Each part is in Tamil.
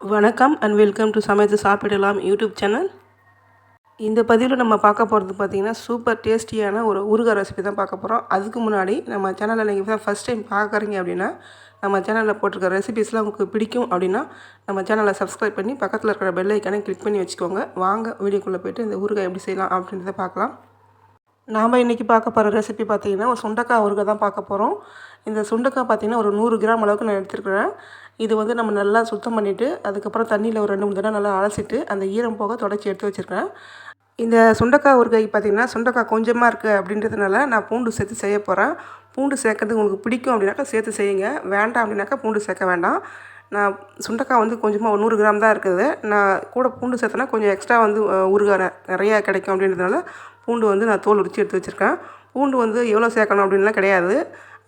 வணக்கம் அண்ட் வெல்கம் டு சமைத்து சாப்பிடலாம் யூடியூப் சேனல் இந்த பதிவில் நம்ம பார்க்க போகிறது பார்த்திங்கன்னா சூப்பர் டேஸ்டியான ஒரு ஊறுகாய் ரெசிபி தான் பார்க்க போகிறோம் அதுக்கு முன்னாடி நம்ம சேனலில் நீங்கள் தான் ஃபஸ்ட் டைம் பார்க்குறீங்க அப்படின்னா நம்ம சேனலில் போட்டிருக்க ரெசிபிஸ்லாம் உங்களுக்கு பிடிக்கும் அப்படின்னா நம்ம சேனலை சப்ஸ்கிரைப் பண்ணி பக்கத்தில் இருக்கிற பெல் ஐக்கானே கிளிக் பண்ணி வச்சுக்கோங்க. வாங்க வீடியோக்குள்ளே போய்ட்டு இந்த ஊறுகாய் எப்படி செய்யலாம் அப்படின்றத பார்க்கலாம். நாம் இன்றைக்கி பார்க்க போகிற ரெசிபி பார்த்திங்கன்னா ஒரு சுண்டக்காய் ஊறுகாய் தான் பார்க்க போகிறோம் இந்த சுண்டக்காய் பார்த்திங்கன்னா ஒரு நூறு கிராம் அளவுக்கு நான் எடுத்துருக்கிறேன். இது வந்து நம்ம நல்லா சுத்தம் பண்ணிவிட்டு அதுக்கப்புறம் தண்ணியில் ஒரு ரெண்டு மூணு தடவை நல்லா அலசிட்டு அந்த ஈரம் போக தொடச்சி எடுத்து வச்சுருக்கேன் இந்த சுண்டக்காய் ஊறுகாய் பார்த்திங்கன்னா சுண்டக்காய் கொஞ்சமாக இருக்குது அப்படின்றதுனால நான் பூண்டு சேர்த்து செய்ய போகிறேன் பூண்டு சேர்க்கறது உங்களுக்கு பிடிக்கும் அப்படின்னாக்கா சேர்த்து செய்யுங்க. வேண்டாம் அப்படின்னாக்கா பூண்டு சேர்க்க வேண்டாம். நான் சுண்டக்காய் வந்து கொஞ்சமாக ஒரு நூறு கிராம் தான் இருக்குது. நான் கூட பூண்டு சேர்த்தனா கொஞ்சம் எக்ஸ்ட்ரா வந்து ஊறுகாய் நிறையா கிடைக்கும் அப்படின்றதுனால பூண்டு வந்து நான் தோல் உரித்து எடுத்து வச்சுருக்கேன். பூண்டு வந்து எவ்வளோ சேர்க்கணும் அப்படின்லாம் கிடையாது.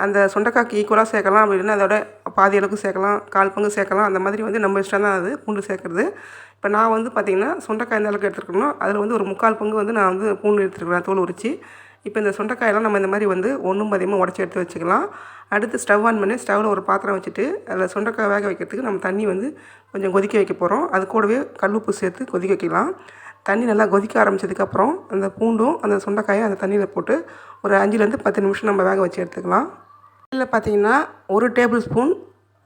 அந்த சுண்டக்காய்க்கு ஈக்குவலாக சேர்க்கலாம் அப்படின்னா அதோட பாதி அளவுக்கு சேர்க்கலாம் கால் பங்கு சேர்க்கலாம். அந்த மாதிரி வந்து நம்ம இஷ்டம் தான் அது பூண்டு சேர்க்குறது. இப்போ நான் வந்து பார்த்திங்கன்னா சுண்டக்காய் இந்த அளவுக்கு எடுத்துருக்கணும் அதில் வந்து ஒரு முக்கால் பங்கு வந்து நான் வந்து பூண்டு எடுத்துருக்கிறேன் தோல் உரித்து இப்போ இந்த சுண்டைக்காயெல்லாம் நம்ம இந்த மாதிரி வந்து ஒன்றும் பதியமாக உடச்சி எடுத்து வச்சுக்கலாம். அடுத்து ஸ்டவ் ஆன் பண்ணி ஸ்டவ்வில் ஒரு பாத்திரம் வச்சுட்டு அதில் சுண்டக்காய் வேக வைக்கிறதுக்கு நம்ம தண்ணி வந்து கொஞ்சம் கொதிக்க வைக்க போகிறோம் அது கூடவே கல்லுப்பு சேர்த்து கொதிக்க வைக்கலாம். தண்ணி நல்லா கொதிக்க ஆரம்பித்ததுக்கப்புறம் அந்த பூண்டும் அந்த சுண்டைக்காயும் அந்த தண்ணியில் போட்டு ஒரு அஞ்சுலேருந்து பத்து நிமிஷம் நம்ம வேக வச்சு எடுத்துக்கலாம். இதில் பார்த்திங்கன்னா ஒரு டேபிள் ஸ்பூன்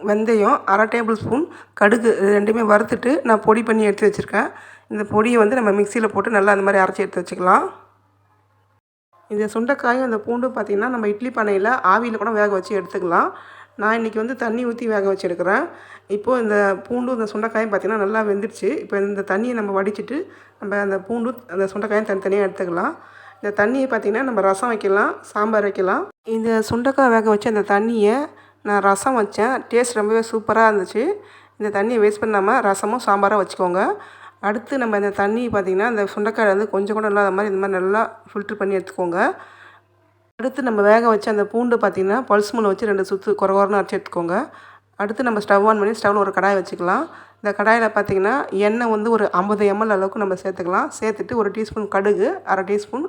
வெந்தயம் அரை டேபிள் ஸ்பூன் கடுகு ரெண்டுமே வறுத்துட்டு நான் பொடி பண்ணி எடுத்து வச்சுருக்கேன். இந்த பொடியை வந்து நம்ம மிக்சியில் போட்டு நல்லா அந்த மாதிரி அரைச்சி எடுத்து வச்சுக்கலாம். இந்த சுண்டைக்காயும் அந்த பூண்டும் பார்த்திங்கன்னா நம்ம இட்லி பானையில் ஆவியில் கூட வேக வச்சு எடுத்துக்கலாம். நான் இன்றைக்கி வந்து தண்ணி ஊற்றி வேக வச்சுருக்கிறேன். இப்போது இந்த பூண்டும் இந்த சுண்டைக்காயும் பார்த்திங்கன்னா நல்லா வெந்துடுச்சு. இப்போ இந்த தண்ணியை நம்ம வடிச்சிட்டு நம்ம அந்த பூண்டு அந்த சுண்டைக்காயும் தனித்தனியாக எடுத்துக்கலாம். இந்த தண்ணியை பார்த்திங்கன்னா நம்ம ரசம் வைக்கலாம் சாம்பார் வைக்கலாம். இந்த சுண்டைக்காய் வேக வச்சு அந்த தண்ணியை நான் ரசம் வச்சேன். டேஸ்ட் ரொம்பவே சூப்பராக இருந்துச்சு. இந்த தண்ணியை வேஸ்ட் பண்ணாமல் ரசமும் சாம்பாராக வச்சுக்கோங்க. அடுத்து நம்ம இந்த தண்ணி பார்த்திங்கன்னா இந்த சுண்டைக்காய் வந்து கொஞ்சம் கூட இல்லாத மாதிரி இந்த மாதிரி நல்லா ஃபில்ட்ரு பண்ணி எடுத்துக்கோங்க. அடுத்து நம்ம வேக வச்சு அந்த பூண்டு பார்த்திங்கன்னா பல்ஸ் மூலம் வச்சு ரெண்டு சுற்று குறகுறன்னு அரைச்சி எடுத்துக்கோங்க. அடுத்து நம்ம ஸ்டவ் ஆன் பண்ணி ஸ்டவ்வில் ஒரு கடாய் வச்சுக்கலாம். இந்த கடாயில் பார்த்திங்கன்னா எண்ணெய் வந்து ஒரு ஐம்பது எம்எல் அளவுக்கு நம்ம சேர்த்துக்கலாம். சேர்த்துட்டு ஒரு டீஸ்பூன் கடுகு அரை டீஸ்பூன்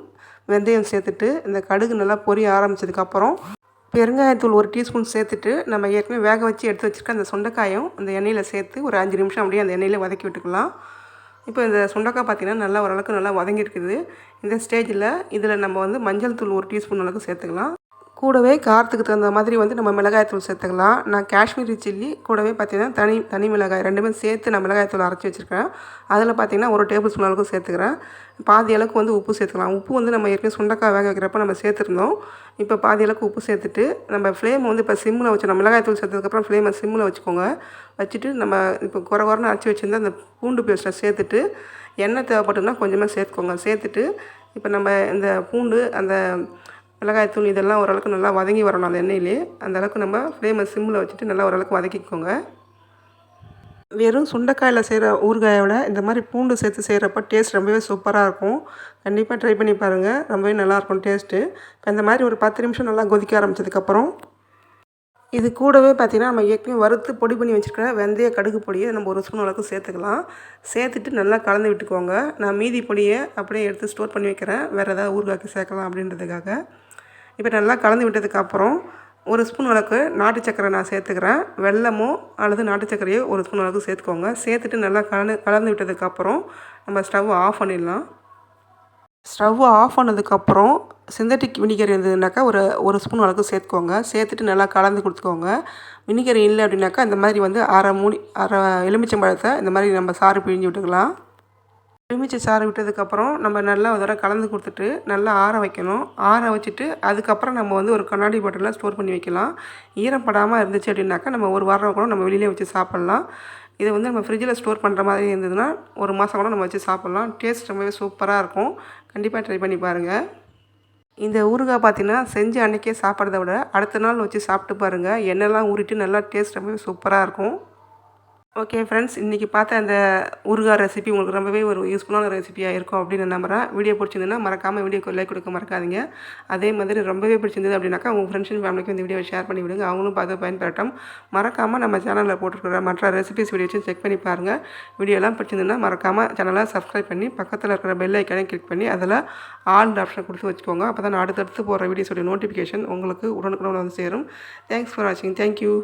வெந்தயம் சேர்த்துட்டு இந்த கடுகு நல்லா பொரிய ஆரம்பித்ததுக்கப்புறம் பெருங்காயத்தூள் ஒரு டீஸ்பூன் சேர்த்துட்டு நம்ம ஏற்கனவே வேக வச்சு எடுத்து வச்சுருக்க அந்த சொண்டைக்காயும் அந்த எண்ணெயில் சேர்த்து ஒரு அஞ்சு நிமிஷம் அப்படியே அந்த எண்ணெயில் வதக்கி விட்டுக்கலாம். இப்போ இந்த சுண்டக்காய் பார்த்திங்கன்னா நல்லா ஓரளவுக்கு நல்லா வதங்கியிருக்குது. இந்த ஸ்டேஜில் இதில் நம்ம வந்து மஞ்சள் தூள் ஒரு டீஸ்பூன் அளவுக்கு சேர்த்துக்கலாம். கூடவே காரத்துக்கு தகுந்த மாதிரி வந்து நம்ம மிளகாய் தூள் சேர்த்துக்கலாம். நான் காஷ்மீரி சில்லி கூடவே பார்த்திங்கன்னா தனி தனி மிளகாய் ரெண்டுமே சேர்த்து நான் மிளகாய் தூள் அரைச்சி வச்சுருக்கேன். அதில் பார்த்திங்கன்னா ஒரு டேபிள் ஸ்பூன் அளவுக்கு சேர்த்துக்கிறேன். பாதி அளவுக்கு வந்து உப்பு சேர்த்துக்கலாம். உப்பு வந்து நம்ம ஏற்கனவே சுண்டக்காய் வேக வைக்கிறப்ப நம்ம சேர்த்துருந்தோம். இப்போ பாதி அளவுக்கு உப்பு சேர்த்துட்டு நம்ம ஃப்ளேம் வந்து இப்போ சிம்மில் வச்சு மிளகாய் தூள் சேர்த்ததுக்கப்புறம் ஃப்ளேமை சிம்மில் வச்சுக்கோங்க. வச்சுட்டு நம்ம இப்போ குறை குறைன்னு அரைச்சி வச்சுருந்தா அந்த பூண்டு பேஸ்ட்டை சேர்த்துட்டு எண்ணெய் தேவைப்பட்டுன்னா கொஞ்சமாக சேர்த்துக்கோங்க. சேர்த்துட்டு இப்போ நம்ம இந்த பூண்டு அந்த மிளகாய்த்தூள் இதெல்லாம் ஓரளவுக்கு நல்லா வதங்கி வரணும் அந்த எண்ணெயிலே. அந்தளவுக்கு நம்ம ஃப்ளேமை சிம்மில் வச்சுட்டு நல்லா ஓரளவுக்கு வதக்கிக்கோங்க. வெறும் சுண்டைக்காயில் செய்கிற ஊறுகாயோட இந்த மாதிரி பூண்டு சேர்த்து செய்கிறப்ப டேஸ்ட் ரொம்பவே சூப்பராக இருக்கும். கண்டிப்பாக ட்ரை பண்ணி பாருங்கள் ரொம்பவே நல்லாயிருக்கும் டேஸ்ட்டு இப்போ இந்த மாதிரி ஒரு பத்து நிமிஷம் நல்லா கொதிக்க ஆரம்பித்ததுக்கப்புறம் இது கூடவே பார்த்திங்கன்னா நம்ம ஏற்கனவே வறுத்து பொடி பண்ணி வச்சுருக்கிற வெந்தய கடுகு பொடியை நம்ம ஒரு ஸ்பூன் அளவுக்கு சேர்த்துக்கலாம். சேர்த்துட்டு நல்லா கலந்து விட்டுக்கோங்க. நான் மீதி பொடியை அப்படியே எடுத்து ஸ்டோர் பண்ணி வைக்கிறேன். வேறு ஏதாவது ஊறுகாய்க்கு சேர்க்கலாம் அப்படின்றதுக்காக. இப்போ நல்லா கலந்து விட்டதுக்கப்புறம் ஒரு ஸ்பூன் அளவுக்கு நாட்டு சக்கரை நான் சேர்த்துக்கிறேன். வெள்ளமோ அல்லது நாட்டு சக்கரையோ ஒரு ஸ்பூன் அளவுக்கு சேர்த்துக்கோங்க. சேர்த்துட்டு நல்லா கலந்து கலந்து விட்டதுக்கப்புறம் நம்ம ஸ்டவ் ஆஃப் பண்ணிடலாம். ஸ்டவ் ஆஃப் பண்ணதுக்கப்புறம் சிந்தட்டிக் வினிகர் இருந்ததுனாக்கா ஒரு ஒரு ஸ்பூன் அளவுக்கு சேர்த்துக்கோங்க. சேர்த்துட்டு நல்லா கலந்து கொடுத்துக்கோங்க. வினிகர் இல்லை அப்படின்னாக்கா இந்த மாதிரி வந்து அரை மூணு அரை எலுமிச்சம்பழத்தை இந்த மாதிரி நம்ம சாறு பிழிஞ்சு விட்டுக்கலாம். எலுமிச்சை சாறு விட்டதுக்கப்புறம் நம்ம நல்லா ஒரு தடவை கலந்து கொடுத்துட்டு நல்லா ஆற வைக்கணும். ஆற வச்சுட்டு அதுக்கப்புறம் நம்ம வந்து ஒரு கண்ணாடி பாட்டிலில் ஸ்டோர் பண்ணி வைக்கலாம். ஈரம் படாமல் இருந்துச்சு அப்படின்னாக்கா நம்ம ஒரு வாரம் கூட நம்ம வெளியிலே வச்சு சாப்பிட்லாம். இதை வந்து நம்ம ஃப்ரிட்ஜில் ஸ்டோர் பண்ணுற மாதிரி இருந்ததுன்னா ஒரு மாதம் கூட நம்ம வச்சு சாப்பிட்லாம். டேஸ்ட் ரொம்பவே சூப்பராக இருக்கும். கண்டிப்பாக ட்ரை பண்ணி பாருங்கள் இந்த ஊறுகாய் பார்த்திங்கன்னா செஞ்சு அன்றைக்கே சாப்பிட்றத விட அடுத்த நாள் வச்சு சாப்பிட்டு பாருங்கள் எண்ணெய்லாம் ஊறிட்டு நல்லா டேஸ்ட் ரொம்பவே சூப்பராக இருக்கும். ஓகே ஃப்ரெண்ட்ஸ் இன்றைக்கி பார்த்த அந்த ஊறுகாய் ரெசிபி உங்களுக்கு ரொம்பவே ஒரு யூஸ்ஃபுல்லான ரெசிபியாக இருக்கும் அப்படின்னு நம்புகிறேன் வீடியோ பிடிச்சிருந்ததுன்னா மறக்காமல் வீடியோக்கு லைக் கொடுக்க மறக்காதீங்க. அதே மாதிரி ரொம்பவே பிடிச்சிருந்தது அப்படின்னாக்கா உங்கள் ஃப்ரெண்ட்ஸ் அண்ட் ஃபேமிலிக்கு இந்த வீடியோ ஷேர் பண்ணி விடுங்க. அவங்களும் பார்த்து பயன்பெறட்டும். மறக்காமல் நம்ம சேனலில் போட்டிருக்கிற மற்ற ரெசிபிஸ் வீடியோஸும் செக் பண்ணி பாருங்கள் வீடியோலாம் பிடிச்சிருந்ததுன்னா மறக்காமல் சேனலை சப்ஸ்கிரைப் பண்ணி பக்கத்தில் இருக்கிற பெல் ஐக்கனை கிளிக் பண்ணி அதில் ஆல் ஆப்ஷன் கொடுத்து வச்சுக்கோங்க. அப்போ தான் அடுத்தடுத்து போகிற வீடியோஸோடைய நோட்டிஃபிகேஷன் உங்களுக்கு உடனுக்குடன் வந்து சேரும். தேங்க்ஸ் ஃபார் வாட்சிங் தேங்க்யூ